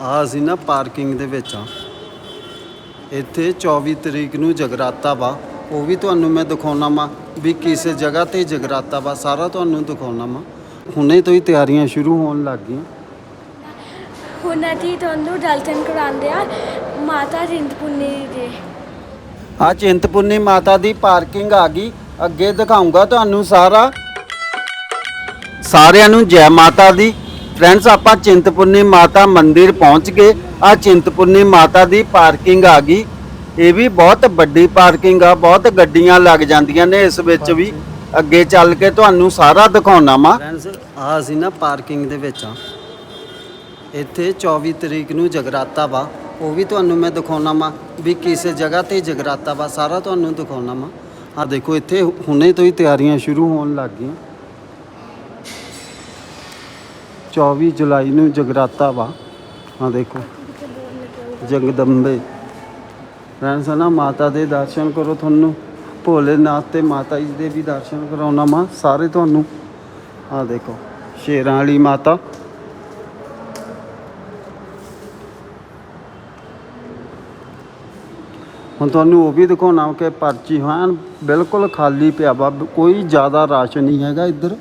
ਆ ਅਸੀਂ ਨਾ ਪਾਰਕਿੰਗ ਦੇ ਵਿੱਚ ਆ ਇੱਥੇ 24 ਤਰੀਕ ਨੂੰ ਜਗਰਾਤਾ ਵਾ ਉਹ ਵੀ ਤੁਹਾਨੂੰ ਮੈਂ ਦਿਖਾਉਣਾ ਵਾ ਵੀ ਕਿਸ ਜਗ੍ਹਾ ਤੇ ਜਗਰਾਤਾ ਵਾ ਸਾਰਾ ਤੁਹਾਨੂੰ ਦਿਖਾਉਣਾ ਵਾ। ਹੁਣੇ ਤੋਂ ਹੀ ਤਿਆਰੀਆਂ ਸ਼ੁਰੂ ਹੋਣ ਲੱਗ ਗਈਆਂ। ਹੁਣ ਅਸੀਂ ਤੁਹਾਨੂੰ ਦਰਸ਼ਨ ਕਰਾਉਂਦੇ ਆ ਮਾਤਾ ਚਿੰਤਪੁਰਨੀ ਦੇ ਆ ਚਿੰਤਪੁਰਨੀ ਮਾਤਾ ਦੀ ਪਾਰਕਿੰਗ ਆ ਗਈ ਅੱਗੇ ਦਿਖਾਉਂਗਾ ਤੁਹਾਨੂੰ ਸਾਰਾ। ਸਾਰਿਆਂ ਨੂੰ ਜੈ ਮਾਤਾ ਦੀ। ਫਰੈਂਡਸ ਆਪਾਂ ਚਿੰਤਪੁਰਨੀ ਮਾਤਾ ਮੰਦਿਰ ਪਹੁੰਚ ਗਏ। ਆ ਚਿੰਤਪੁਰਨੀ ਮਾਤਾ ਦੀ ਪਾਰਕਿੰਗ ਆ ਗਈ। ਇਹ ਵੀ ਬਹੁਤ ਵੱਡੀ ਪਾਰਕਿੰਗ ਆ, ਬਹੁਤ ਗੱਡੀਆਂ ਲੱਗ ਜਾਂਦੀਆਂ ਨੇ ਇਸ ਵਿੱਚ ਵੀ। ਅੱਗੇ ਚੱਲ ਕੇ ਤੁਹਾਨੂੰ ਸਾਰਾ ਦਿਖਾਉਣਾ ਵਾ। ਫਰੈਂਡਸ ਆ ਅਸੀਂ ਨਾ ਪਾਰਕਿੰਗ ਦੇ ਵਿੱਚ ਆ ਇੱਥੇ 24 ਤਰੀਕ ਨੂੰ ਜਗਰਾਤਾ ਵਾ। ਉਹ ਵੀ ਤੁਹਾਨੂੰ ਮੈਂ ਦਿਖਾਉਣਾ ਵਾ ਵੀ ਕਿਸ ਜਗ੍ਹਾ ਤੇ ਜਗਰਾਤਾ ਵਾ। ਸਾਰਾ ਤੁਹਾਨੂੰ ਦਿਖਾਉਣਾ ਵਾ। ਆ ਦੇਖੋ, ਇੱਥੇ ਹੁਣੇ ਤੋਂ ਹੀ ਤਿਆਰੀਆਂ ਸ਼ੁਰੂ ਹੋਣ ਲੱਗ ਗਈਆਂ। 24 ਜੁਲਾਈ ਨੂੰ ਜਗਰਾਤਾ ਵਾ। ਆ ਦੇਖੋ, ਜਗਦੰਬੇ। ਰਹਿਣ ਨਾ ਮਾਤਾ ਦੇ ਦਰਸ਼ਨ ਕਰੋ ਤੁਹਾਨੂੰ। ਭੋਲੇਨਾਥ ਤੇ ਮਾਤਾ ਜੀ ਦੇ ਵੀ ਦਰਸ਼ਨ ਕਰਾਉਣਾ ਵਾ, ਸਾਰੇ ਤੁਹਾਨੂੰ। ਆ ਦੇਖੋ, ਸ਼ੇਰਾਂ ਵਾਲੀ ਮਾਤਾ। ਹੁਣ ਤੁਹਾਨੂੰ ਉਹ ਵੀ ਦਿਖਾਉਣਾ ਕਿ ਪਰਚੀ ਹਨ ਬਿਲਕੁਲ ਖਾਲੀ ਪਿਆ ਵਾ, ਕੋਈ ਜ਼ਿਆਦਾ ਰਸ਼ ਨਹੀਂ ਹੈਗਾ ਇੱਧਰ।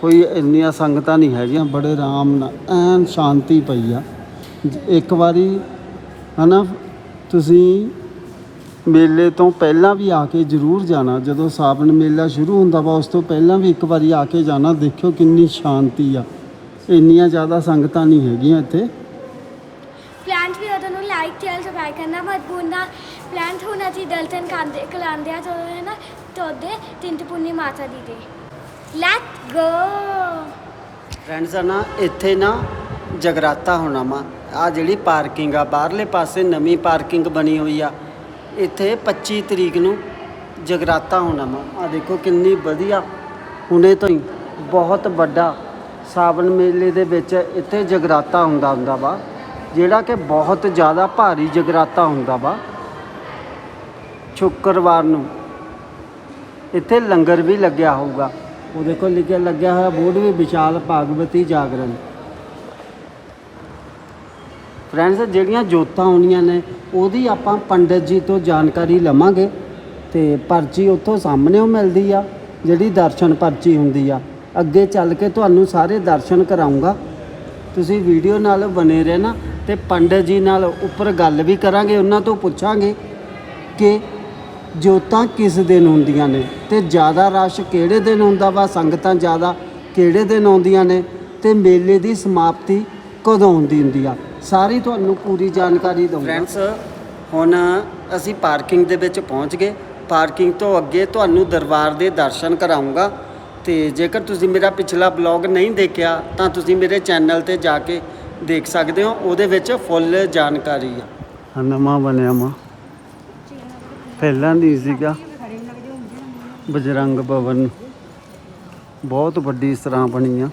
ਕੋਈ ਇੰਨੀਆਂ ਸੰਗਤਾਂ ਨਹੀਂ ਹੈਗੀਆਂ, ਬੜੇ ਆਰਾਮ ਨਾਲ, ਐਨ ਸ਼ਾਂਤੀ ਪਈ ਆ। ਇੱਕ ਵਾਰੀ, ਹਨਾ, ਤੁਸੀਂ ਮੇਲੇ ਤੋਂ ਪਹਿਲਾਂ ਵੀ ਆ ਕੇ ਜ਼ਰੂਰ ਜਾਣਾ। ਜਦੋਂ ਸਾਵਣ ਮੇਲਾ ਸ਼ੁਰੂ ਹੁੰਦਾ ਵਾ, ਉਸ ਤੋਂ ਪਹਿਲਾਂ ਵੀ ਇੱਕ ਵਾਰੀ ਆ ਕੇ ਜਾਣਾ। ਦੇਖਿਓ ਕਿੰਨੀ ਸ਼ਾਂਤੀ ਆ। ਇੰਨੀਆਂ ਜ਼ਿਆਦਾ ਸੰਗਤਾਂ ਨਹੀਂ ਹੈਗੀਆਂ ਇੱਥੇ। ਪਲਾਂਟ ਵੀ ਉਹਨਾਂ ਨੂੰ ਲਾਈਕ ਸ਼ੇਅਰ ਸਬਸਕ੍ਰਾਈਬ ਕਰਨਾ ਮਤ ਭੁੱਲਣਾ ਪਲਾਂਟ ਹੁਣ ਅਸੀਂ ਦਰਸ਼ਨ ਕਰਦੇ ਕਰਾਉਂਦੇ ਆ ਜਦੋਂ ਹੈ ਨਾ ਤੋਦੇ ਚਿੰਤਪੁਰਨੀ ਮਾਤਾ ਦੀ ਦੇ। ਲੈਟਸ ਗੋ ਫਰੈਂਡਸ ਆ ਨਾ, ਇੱਥੇ ਨਾ ਜਗਰਾਤਾ ਹੋਣਾ ਵਾ। ਆ ਜਿਹੜੀ ਪਾਰਕਿੰਗ ਆ, ਬਾਹਰਲੇ ਪਾਸੇ ਨਵੀਂ ਪਾਰਕਿੰਗ ਬਣੀ ਹੋਈ ਆ। ਇੱਥੇ 25 ਤਰੀਕ ਨੂੰ ਜਗਰਾਤਾ ਹੋਣਾ ਵਾ। ਆ ਦੇਖੋ ਕਿੰਨੀ ਵਧੀਆ। ਹੁਣੇ ਤੋਂ ਹੀ ਬਹੁਤ ਵੱਡਾ ਸਾਵਣ ਮੇਲੇ ਦੇ ਵਿੱਚ ਇੱਥੇ ਜਗਰਾਤਾ ਹੁੰਦਾ ਹੁੰਦਾ ਵਾ। ਜਿਹੜਾ ਕਿ ਬਹੁਤ ਜ਼ਿਆਦਾ ਭਾਰੀ ਜਗਰਾਤਾ ਹੁੰਦਾ ਵਾ। ਸ਼ੁੱਕਰਵਾਰ ਨੂੰ ਇੱਥੇ ਲੰਗਰ ਵੀ ਲੱਗਿਆ ਹੋਊਗਾ। ਉਹ ਦੇਖੋ ਲਿਖਿਆ ਲੱਗਿਆ ਹੋਇਆ ਬੋਰਡ ਵੀ ਵਿਸ਼ਾਲ ਭਾਗਵਤੀ ਜਾਗਰਣ। ਫਰੈਂਡਸ ਜਿਹੜੀਆਂ ਜੋਤਾਂ ਆਉਣੀਆਂ ਨੇ, ਉਹਦੀ ਆਪਾਂ ਪੰਡਤ ਜੀ ਤੋਂ ਜਾਣਕਾਰੀ ਲਵਾਂਗੇ ਤੇ ਪਰਚੀ ਉੱਥੋਂ ਸਾਹਮਣੇੋਂ ਮਿਲਦੀ ਆ, ਜਿਹੜੀ ਦਰਸ਼ਨ ਪਰਚੀ ਹੁੰਦੀ ਆ। ਅੱਗੇ ਚੱਲ ਕੇ ਤੁਹਾਨੂੰ ਸਾਰੇ ਦਰਸ਼ਨ ਕਰਾਉਂਗਾ। ਤੁਸੀਂ ਵੀਡੀਓ ਨਾਲ ਬਨੇ ਰਹਿਣਾ ਤੇ ਪੰਡਤ ਜੀ ਨਾਲ ਉੱਪਰ ਗੱਲ ਵੀ ਕਰਾਂਗੇ, ਉਹਨਾਂ ਤੋਂ ਪੁੱਛਾਂਗੇ ਕਿ ਜੋਤਾਂ ਕਿਸ ਦਿਨ ਹੁੰਦੀਆਂ ਨੇ? ਤੇ ਜ਼ਿਆਦਾ ਰਸ਼ ਕਿਹੜੇ ਦਿਨ ਹੁੰਦਾ ਵਾ? ਸੰਗਤਾਂ ਜ਼ਿਆਦਾ ਕਿਹੜੇ ਦਿਨ ਆਉਂਦੀਆਂ ਨੇ? ਤੇ ਮੇਲੇ ਦੀ ਸਮਾਪਤੀ ਕਦੋਂ ਹੁੰਦੀ ਹੁੰਦੀ ਆ? ਸਾਰੀ ਤੁਹਾਨੂੰ ਪੂਰੀ ਜਾਣਕਾਰੀ ਦਊਂਗਾ। ਫਰੈਂਡਸ ਹੁਣ ਅਸੀਂ ਪਾਰਕਿੰਗ ਦੇ ਵਿੱਚ ਪਹੁੰਚ ਗਏ। ਪਾਰਕਿੰਗ ਤੋਂ ਅੱਗੇ ਤੁਹਾਨੂੰ ਦਰਬਾਰ ਦੇ ਦਰਸ਼ਨ ਕਰਾਉਂਗਾ। ਤੇ ਜੇਕਰ ਤੁਸੀਂ ਮੇਰਾ ਪਿਛਲਾ ਬਲੌਗ ਨਹੀਂ ਦੇਖਿਆ ਤਾਂ ਤੁਸੀਂ ਮੇਰੇ ਚੈਨਲ ਤੇ ਜਾ ਕੇ ਦੇਖ ਸਕਦੇ ਹੋ। ਉਹਦੇ ਵਿੱਚ ਫੁੱਲ ਜਾਣਕਾਰੀ ਆ। ਨਵਾਂ ਬਣਿਆ ਮਾ ਪਹਿਲਾਂ ਨਹੀਂ ਸੀਗਾ। ਬਜਰੰਗ ਭਵਨ। ਬਹੁਤ ਵੱਡੀ ਸਰਾਂ ਬਣੀ ਆ